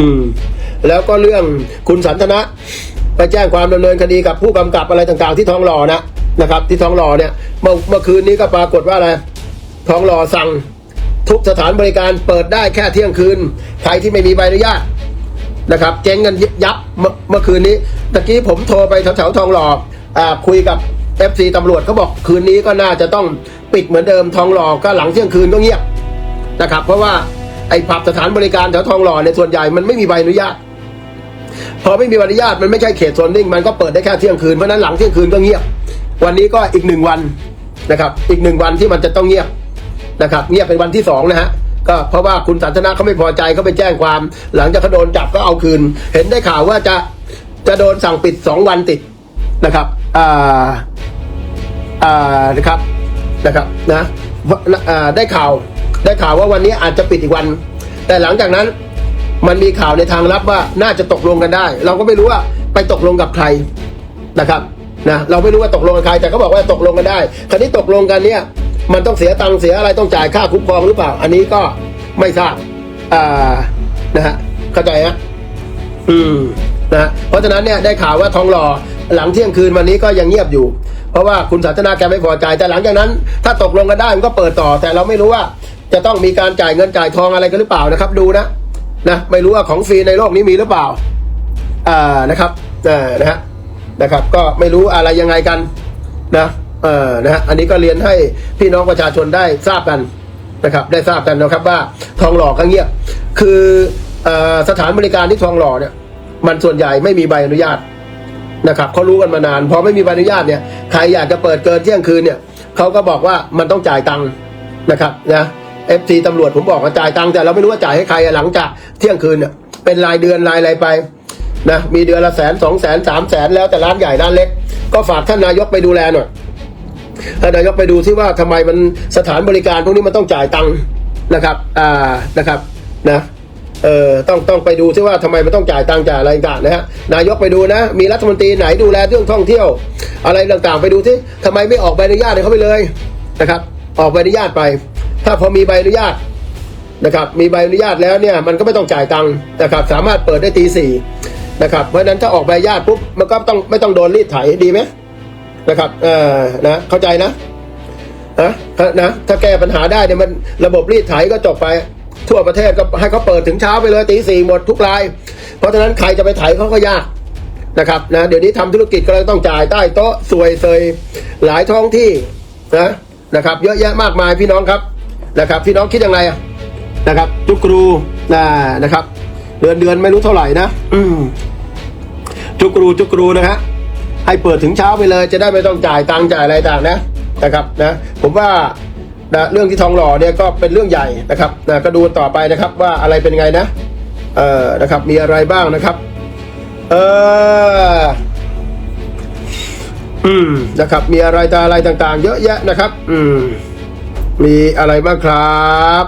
อืมแล้วก็เรื่องคุณสันทนะไปแจ้งความดำเนินคดีกับผู้กำกับอะไรต่างๆ ที่ท้องหล่อนะนะครับ ที่ท้องหล่อเนี่ยเมื่อเมื่อคืนนี้ก็ปรากฏว่าอะไรท้องหล่อสั่งทุกสถานบริการเปิดได้แค่เที่ยงคืนใครที่ไม่มีใบอนุญาตนะครับเจ๊งกันยับเมื่อเมื่อคืนนี้ตะกี้ผมโทรไปแถวๆทองหล่ออ่าคุยกับ FC ตำรวจเขาบอกคืนนี้ก็น่าจะต้องปิดเหมือนเดิมทองหล่อก็หลังเที่ยงคืนก็เงียบนะครับ เพราะว่า ไอ้ผับสถานบริการแถวทองหล่อในยส่วนใหญ่มันไม่มีใบอนุญาต พอไม่มีใบอนุญาตมันไม่ใช่เขตโซนนิ่งมันก็เปิดได้แค่เที่ยงคืนเพราะนั้นหลังเที่ยงคืนก็เงียบ วันนี้ก็อีกหนึ่งวันนะครับ อีกหนึ่งวันที่มันจะต้องเงียบนะครับ เงียบเป็นวันที่สองนะฮะก็เพราะว่าคุณสันทนาเขาไม่พอใจเขาไปแจ้งความ หลังจากเขาโดนจับก็เอาคืน เห็นได้ข่าวว่าจะจะโดนสั่งปิดสองวันติดนะครับอ่าอ่านะครับนะครับนะได้ข่าว ได้ข่าวว่าวันนี้อาจจะปิดอีกวัน แต่หลังจากนั้นมันมีข่าวในทางลับว่าน่าจะตกลงกันได้ เราก็ไม่รู้ว่าไปตกลงกับใครนะครับนะเราไม่รู้ว่าตกลงกับใครแต่เขาบอกว่าตกลงกันได้ คราวนี้ตกลงกันเนี่ยมันต้องเสียตังค์เสียอะไรต้องจ่ายค่าคุ้มครองหรือเปล่า อันนี้ก็ไม่ทราบอ่านะฮะเข้าใจฮะอืมนะเพราะฉะนั้นเนี่ยได้ข่าวว่าทองหล่อหลังเที่ยงคืนวันนี้ก็ยังเงียบอยู่ เพราะว่าคุณสันทนาแกไม่พอใจ แต่หลังจากนั้น ถ้าตกลงกันได้มันก็เปิดต่อ แต่เราไม่รู้ว่า จะต้องมีการจ่ายเงินจ่ายทองอะไรกันหรือเปล่านะครับ ดูนะนะไม่รู้ว่าของฟรีในโลกนี้มีหรือเปล่าอ่านะครับอ่านะฮะนะครับ ก็ไม่รู้อะไรยังไงกันนะเออนะฮะอันนี้ก็เรียนให้พี่น้องประชาชนได้ทราบกันนะครับ ได้ทราบกันนะครับว่าทองหล่อก็เงียบ คืออสถานบริการที่ทองหล่อเนี่ยมันส่วนใหญ่ไม่มีใบอนุญาตนะครับเขารู้กันมานานพอไม่มีใบอนุญาตเนี่ยใครอยากจะเปิดเกินเที่ยงคืนเนี่ยเขาก็บอกว่ามันต้องจ่ายตังค์นะครับนะ เอฟซีตำรวจผมบอกว่าจ่ายตังค์แต่เราไม่รู้ว่าจ่ายให้ใครหลังจากเที่ยงคืนเป็นรายเดือนรายอะไรไปนะมีเดือนละแสนสองแสนสามแสนแล้วแต่ร้านใหญ่ร้านเล็ก ก็ฝากท่านนายกไปดูแลหน่อยท่านนายกไปดูที่ว่าทำไมมันสถานบริการพวกนี้มันต้องจ่ายตังค์นะครับ อ่านะครับนะเออต้องต้องไปดูที่ว่าทำไมมันต้องจ่ายตังค์จ่ายอะไรต่างนะฮะนายกไปดูนะ มีรัฐมนตรีไหนดูแลเรื่องท่องเที่ยว อะไรต่างๆ ไปดูที่ทำไมไม่ออกใบอนุญาตให้เขาไปเลยนะครับ ออกใบอนุญาตไป ถ้าพอมีใบอนุญาตนะครับมีใบอนุญาตแล้วเนี่ยมันก็ไม่ต้องจ่ายตังค์นะครับสามารถเปิดได้ตีสี่นะครับเพราะฉะนั้นถ้าออกใบอนุญาตปุ๊บมันก็ต้องไม่ต้องโดนรีดไถดีไหมนะครับเออนะเข้าใจนะนะนะถ้าแก้ปัญหาได้เนี่ยมันระบบรีดไถก็จบไปทั่วประเทศก็ให้เขาเปิดถึงเช้าไปเลยตีสี่หมดทุกราย เพราะฉะนั้นใครจะไปไถเขาก็ยากนะครับนะเดี๋ยวนี้ทำธุรกิจก็เลยต้องจ่ายใต้โต๊ะสวยเซยหลายท้องที่นะนะครับ เยอะแยะมากมายพี่น้องครับ นะครับพี่น้องคิดยังไงอะนะครับจุกรูนะนะครับเดือนเดือนไม่รู้เท่าไหร่นะอืมจุกรูจุกรูนะฮะให้เปิดถึงเช้าไปเลยจะได้ไม่ต้องจ่ายตังค์จ่ายอะไรต่างนะนะครับนะผมว่านะเรื่องที่ทองหล่อเนี่ยก็เป็นเรื่องใหญ่นะครับนะก็ดูต่อไปนะครับว่าอะไรเป็นไงนะเอ่อนะครับมีอะไรบ้างนะครับเอออืมนะครับมีอะไรต่ออะไรต่างๆ เยอะแยะนะครับ อืม มีอะไรบ้างครับ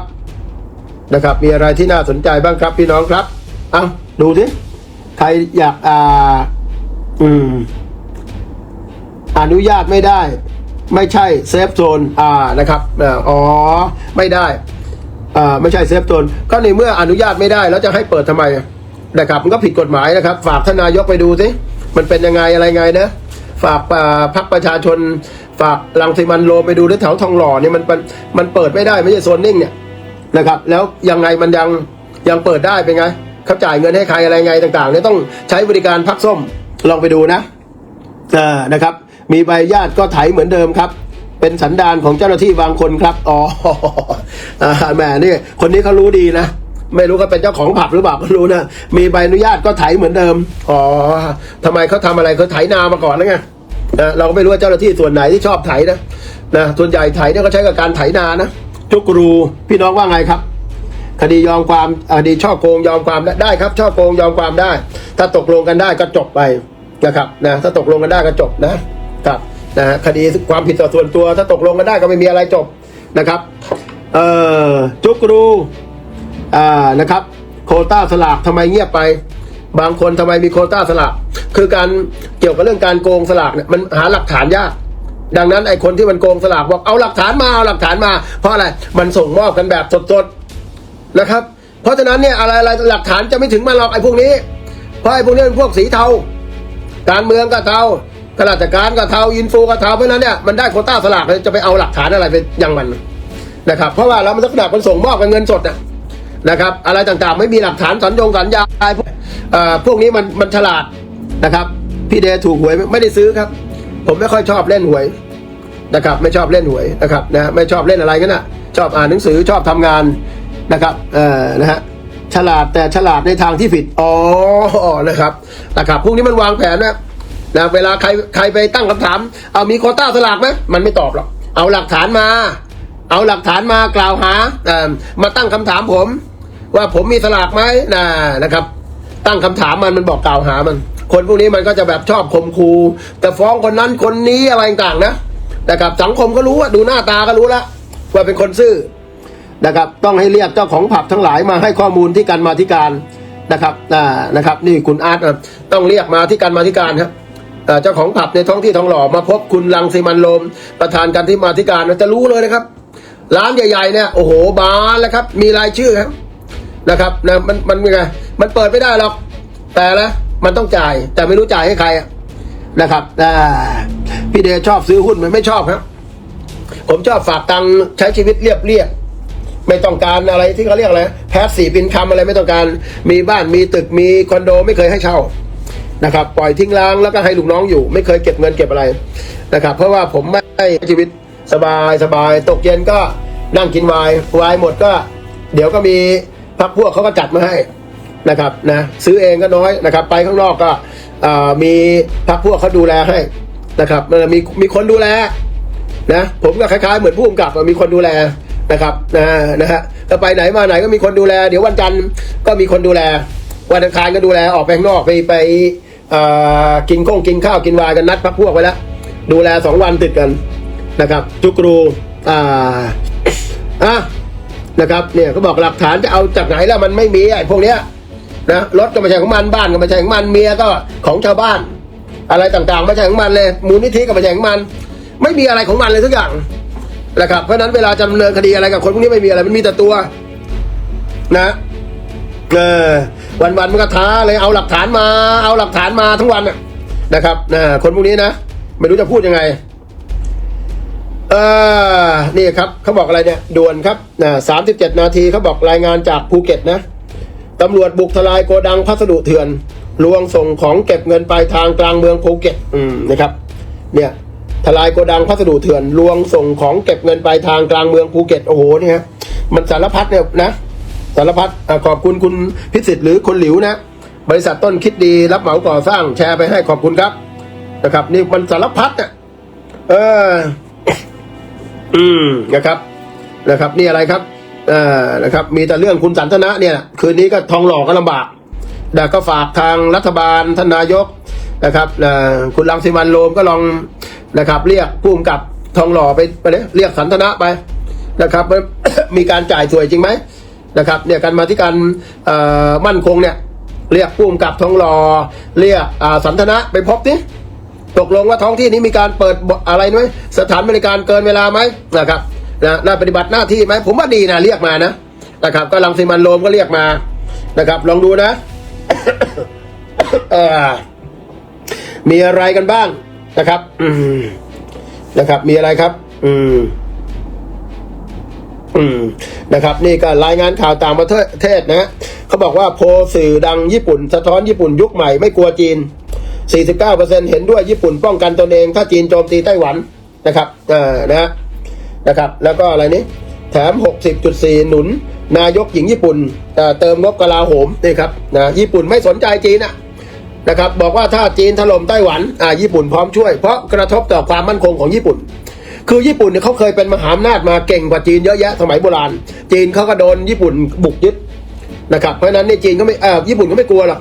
นะครับ มีอะไรที่น่าสนใจบ้างครับ พี่น้องครับเอาดูสิใครอยากอ่า อืม อนุญาตไม่ได้ ไม่ใช่เซฟโซนอ่านะครับอ๋อไม่ได้อ่าไม่ใช่เซฟโซนก็ในเมื่ออนุญาตไม่ได้ แล้วจะให้เปิดทำไมนะครับมันก็ผิดกฎหมายนะครับ ฝากท่านนายกไปดูสิมันเป็นยังไงอะไรไงนะ ฝากพักประชาชน ฝากลังสิมันโรมไปดูแถวทองหล่อเนี่ยมันมันเปิดไม่ได้ไม่ใช่โซนนิ่งเนี่ยนะครับ แล้วยังไงมันยังยังเปิดได้เป็นไงเขาจ่ายเงินให้ใครอะไรไงต่างๆเนี่ยต้องใช้บริการพักส้มลองไปดูนะอ่านะครับ มีใบญาติก็ไถเหมือนเดิมครับ เป็นสันดานของเจ้าหน้าที่บางคนครับอ๋อแหมนี่คนนี้เขารู้ดีนะ ไม่รู้เขาเป็นเจ้าของผับหรือเปล่าก็รู้นะ มีใบอนุญาตก็ไถเหมือนเดิม อ๋อทำไมเขาทำอะไรเขาไถนามาก่อนแล้วไงนะเราก็ไม่รู้ว่าเจ้าหน้าที่ส่วนไหนที่ชอบไถนะนะส่วนใหญ่ไถเนี่ยก็ใช้กับการไถนานะทุกรูพี่น้องว่าไงครับ คดียอมความคดีช่อโกงยอมความได้ครับ ช่อโกงยอมความได้ ถ้าตกลงกันได้ก็จบไปนะครับนะถ้าตกลงกันได้ก็จบนะครับนะคดีความผิดต่อส่วนตัว ถ้าตกลงกันได้ก็ไม่มีอะไรจบนะครับ เอ่อจุกรู อ่านะครับ โคต้าสลากทำไมเงียบไป บางคนทำไมมีโคต้าสลากคือการเกี่ยวกับเรื่องการโกงสลากเนี่ยมันหาหลักฐานยาก ดังนั้นไอ้คนที่มันโกงสลากบอกเอาหลักฐานมาเอาหลักฐานมา เพราะอะไรมันส่งมอบกันแบบสดๆนะครับ เพราะฉะนั้นเนี่ยอะไรอะไรหลักฐานจะไม่ถึงมันหรอกไอ้พวกนี้ เพราะไอ้พวกนี้เป็นพวกสีเทา การเมืองก็เทาข้าราชการก็เทาอินฟูก็เทาเพราะนั้นเนี่ยมันได้โคต้าสลากจะไปเอาหลักฐานอะไรไปยังมันนะครับ เพราะว่าเรามันลักษณะมันส่งมอบกับเงินสดน่ะ นะครับ อะไรต่างๆ ไม่มีหลักฐานสัญญงสัญญาพวกเอ่อพวกนี้มันมันฉลาดนะครับ พี่เดชถูกหวยไม่ได้ซื้อครับ ผมไม่ค่อยชอบเล่นหวยนะครับ ไม่ชอบเล่นหวยนะครับนะไม่ชอบเล่นอะไรกันนะชอบอ่านหนังสือชอบทำงานนะครับเอ่อนะฮะฉลาดแต่ฉลาดในทางที่ผิดอ๋อนะครับนะครับพวกนี้มันวางแผนนะนะเวลาใครใครไปตั้งคำถาม เอามีโคต้าสลากไหมมันไม่ตอบหรอกเอาหลักฐานมา เอาหลักฐานมากล่าวหาเอ่อมาตั้งคำถามผม ว่าผมมีสลากไหมนะนะครับ ตั้งคำถามมันมันบอกกล่าวหามัน คนพวกนี้มันก็จะแบบชอบข่มคูแต่ฟ้องคนนั้นคนนี้อะไรต่างๆนะนะครับสังคมก็รู้ว่าดูหน้าตาก็รู้แล้วว่าเป็นคนซื่อนะครับ ต้องให้เรียกเจ้าของผับทั้งหลายมาให้ข้อมูลที่การมาธิการนะครับอ่านะครับ นี่คุณอาร์ตอะต้องเรียกมาที่การมาธิการครับเจ้าของผับในท้องที่ทองหล่อมาพบคุณลังสีมันลม ประธานการที่มาธิการจะรู้เลยนะครับ ร้านใหญ่ๆเนี่ยโอ้โหบานแล้วครับ มีรายชื่อครับ นะครับนะมันมันไงมันเปิดไม่ได้หรอก แต่ละมันต้องจ่าย แต่ไม่รู้จ่ายให้ใครอะนะครับพี่เดชชอบซื้อหุ้นมันไม่ชอบครับ ผมชอบฝากตังค์ใช้ชีวิตเรียบเรียบไม่ต้องการอะไรที่เขาเรียกอะไรแพสซีฟินคัมอะไรไม่ต้องการมีบ้านมีตึกมีคอนโดไม่เคยให้เช่านะครับปล่อยทิ้งร้างแล้วก็ให้ลูกน้องอยู่ ไม่เคยเก็บเงินเก็บอะไรนะครับ เพราะว่าผมไม่ให้ชีวิตสบายสบายตกเย็นก็นั่งกินวน์ไวน์หมดก็ เดี๋ยวก็มี พักพวกเขาก็จัดมาให้นะครับนะซื้อเองก็น้อยนะครับ ไปข้างนอกก็มีพักพวกเขาดูแลให้นะครับมันมีมีคนดูแลนะผมก็คล้ายๆเหมือนผู้กำกับมีคนดูแลนะครับนะนะฮะก็ไปไหนมาไหนก็มีคนดูแล เดี๋ยววันจันทร์ก็มีคนดูแล วันอังคารก็ดูแลออกไปข้างนอกไปไปกินข้งกินข้าวกินวายกันนัดพักพวกไว้แล้วดูแลสองวันติดกันนะครับทุกรูอ่าอะ นะครับเนี่ยเขาบอกหลักฐานจะเอาจากไหนแล้วมันไม่มีไอ้พวกเนี้ยนะรถก็ไม่ใช่ของมันบ้านก็ไม่ใช่ของมันเมียก็ของชาวบ้าน อะไรต่างๆไม่ใช่ของมันเลยมูลนิธิก็ไม่ใช่ของมัน ไม่มีอะไรของมันเลยทุกอย่างนะครับเพราะนั้นเวลาจำเนินคดีอะไรกับคนพวกนี้ไม่มีอะไรมันมีแต่ตัว นะเออวันวันๆมันก็ท้าเลยเอาหลักฐานมา เอาหลักฐานมาทั้งวันนะครับนะคนพวกนี้นะไม่รู้จะพูดยังไง ออนี่ครับเขาบอกอะไรเนี่ยด่วนครับนะสามสิบเจ็ดนาทีเขาบอกรายงานจากภูเก็ตนะตำรวจบุกทลายโกดังพัสดุเถื่อนลวงส่งของเก็บเงินปลายทางกลางเมืองภูเก็ตอืมนะครับ เนี่ยทลายโกดังพัสดุเถื่อนลวงส่งของเก็บเงินปลายทางกลางเมืองภูเก็ตโอ้โหนี่ฮะมันสารพัดเนี่ยนะสารพัดอขอบคุณคุณพิสิทธิ์หรือคนหลิวนะ บริษัทต้นคิดดีรับเหมาก่อสร้างแชร์ไปให้ขอบคุณครับนะครับ นี่มันสารพัดอะเออ อืมนะครับนะครับ นี่อะไรครับเอ่อนะครับ มีแต่เรื่องคุณสันทนะเนี่ย คืนนี้ก็ทองหล่อก็ลำบากแต่ก็ฝากทางรัฐบาลท่านนายกนะครับอ่อคุณรังสิมันโรมก็ลองนะครับ เรียกผู้กำกับทองหล่อไปไปเลยเรียกสันทนะไปนะครับมีการจ่ายสวยจริงไหมนะครับเนี่ยการมาที่การอ่อมั่นคงเนี่ยเรียกผู้กำกับทองหล่อเรียกอ่าสันทนะไปพบสิ ตกลงว่าท้องที่นี้มีการเปิดอะไรไหมสถานบริการเกินเวลาไหมนะครับนะน่าปฏิบัติหน้าที่ไหมผมว่าดีนะเรียกมานะนะครับก็รังสิมันโรมก็เรียกมานะครับ ลองดูนะเออมีอะไรกันบ้างนะครับนะครับ มีอะไรครับ อืม อืมนะครับ นี่ก็รายงานข่าวต่างประเทศนะฮะเขาบอกว่าโพสื่อดังญี่ปุ่น สะท้อนญี่ปุ่นยุคใหม่ไม่กลัวจีน 49%เห็นด้วยญี่ปุ่นป้องกันตนเอง ถ้าจีนโจมตีไต้หวันนะครับอ่อนะนะครับ แล้วก็อะไรนี้แถม 60.4 หนุน นายกหญิงญี่ปุ่นเติมงบกลาโหมนี่ครับนะญี่ปุ่นไม่สนใจจีนอะนะครับบอกว่าถ้าจีนถล่มไต้หวันอ่าญี่ปุ่นพร้อมช่วย เพราะกระทบต่อความมั่นคงของญี่ปุ่น คือญี่ปุ่นเนี่ยเขาเคยเป็นมหาอำนาจมาเก่งกว่าจีนเยอะแยะสมัยโบราณ จีนเขาก็โดนญี่ปุ่นบุกยึดนะครับเพราะนั้นนี่จีนก็ไม่เออญี่ปุ่นก็ไม่กลัวหรอก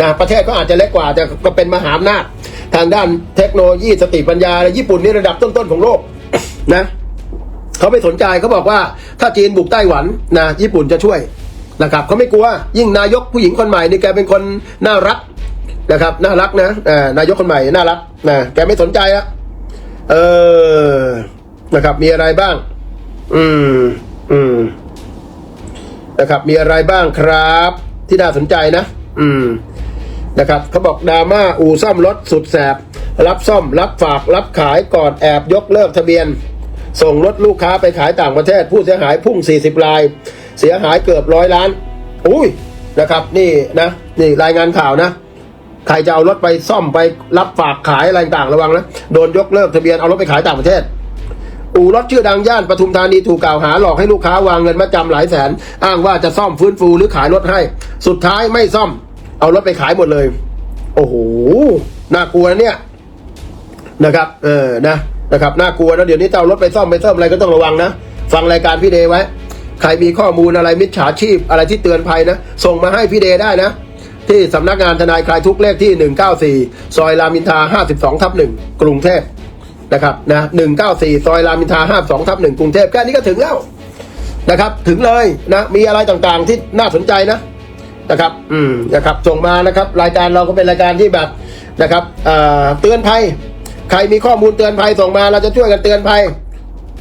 นะประเทศก็อาจจะเล็กกว่าแต่ก็เป็นมหาอำนาจทางด้านเทคโนโลยีสติปัญญาอะไรญี่ปุ่นนี่ระดับต้นๆของโลกนะเขาไม่สนใจเขาบอกว่าถ้าจีนบุกไต้หวันนะญี่ปุ่นจะช่วยนะครับเขาไม่กลัวยิ่งนายกผู้หญิงคนใหม่นี่แกเป็นคนน่ารักนะครับน่ารักนะนายกคนใหม่น่ารักนะแกไม่สนใจอะเออนะครับมีอะไรบ้าง อืมอืมนะครับมีอะไรบ้างครับ ที่น่าสนใจนะ อืม นะครับเขาบอกดราม่าอู่ซ่อมรถสุดแสบ รับซ่อม รับฝาก รับขายก่อนแอบยกเลิกทะเบียน ส่งรถลูกค้าไปขายต่างประเทศ ผู้เสียหายพุ่ง 40 ราย เสียหายเกือบร้อยล้าน อุ้ยนะครับ นี่นะนี่รายงานข่าวนะใครจะเอารถไปซ่อมไปรับฝากขายอะไรต่างระวังนะโดนยกเลิกทะเบียนเอารถไปขายต่างประเทศ อู่รถชื่อดังย่านปทุมธานีถูกกล่าวหาหลอกให้ลูกค้าวางเงินมาจำหลายแสน อ้างว่าจะซ่อมฟื้นฟูหรือขายรถให้ สุดท้ายไม่ซ่อม เอารถไปขายหมดเลย โอ้โหน่ากลัวเนี่ยนะครับ เออนะนะครับน่ากลัวนะเดี๋ยวนี้จะเอารถไปซ่อมไปซ่อมอะไรก็ต้องระวังนะฟังรายการพี่เดย์ไว้ ใครมีข้อมูลอะไรมิจฉาชีพอะไรที่เตือนภัยนะ ส่งมาให้พี่เดย์ได้นะ ที่สำนักงานทนายคลายทุกเลขที่ 194 ซอยรามินทา 52ทับ1กรุงเทพนะครับนะ194 ซอยรามินทา 52ทับ1กรุงเทพแค่นี้ก็ถึงแล้วนะครับ ถึงเลยนะ มีอะไรต่างๆที่น่าสนใจนะ นะครับ อืมนะครับส่งมานะครับ รายการเราก็เป็นรายการที่แบบนะครับเอ่อเตือนภัย ใครมีข้อมูลเตือนภัยส่งมาเราจะช่วยกันเตือนภัย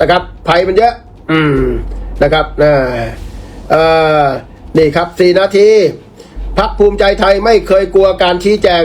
นะครับ ภัยมันเยอะ อืมนะครับเอ่อเอ่อนี่ครับสี่นาทีพักภูมิใจไทยไม่เคยกลัวการชี้แจง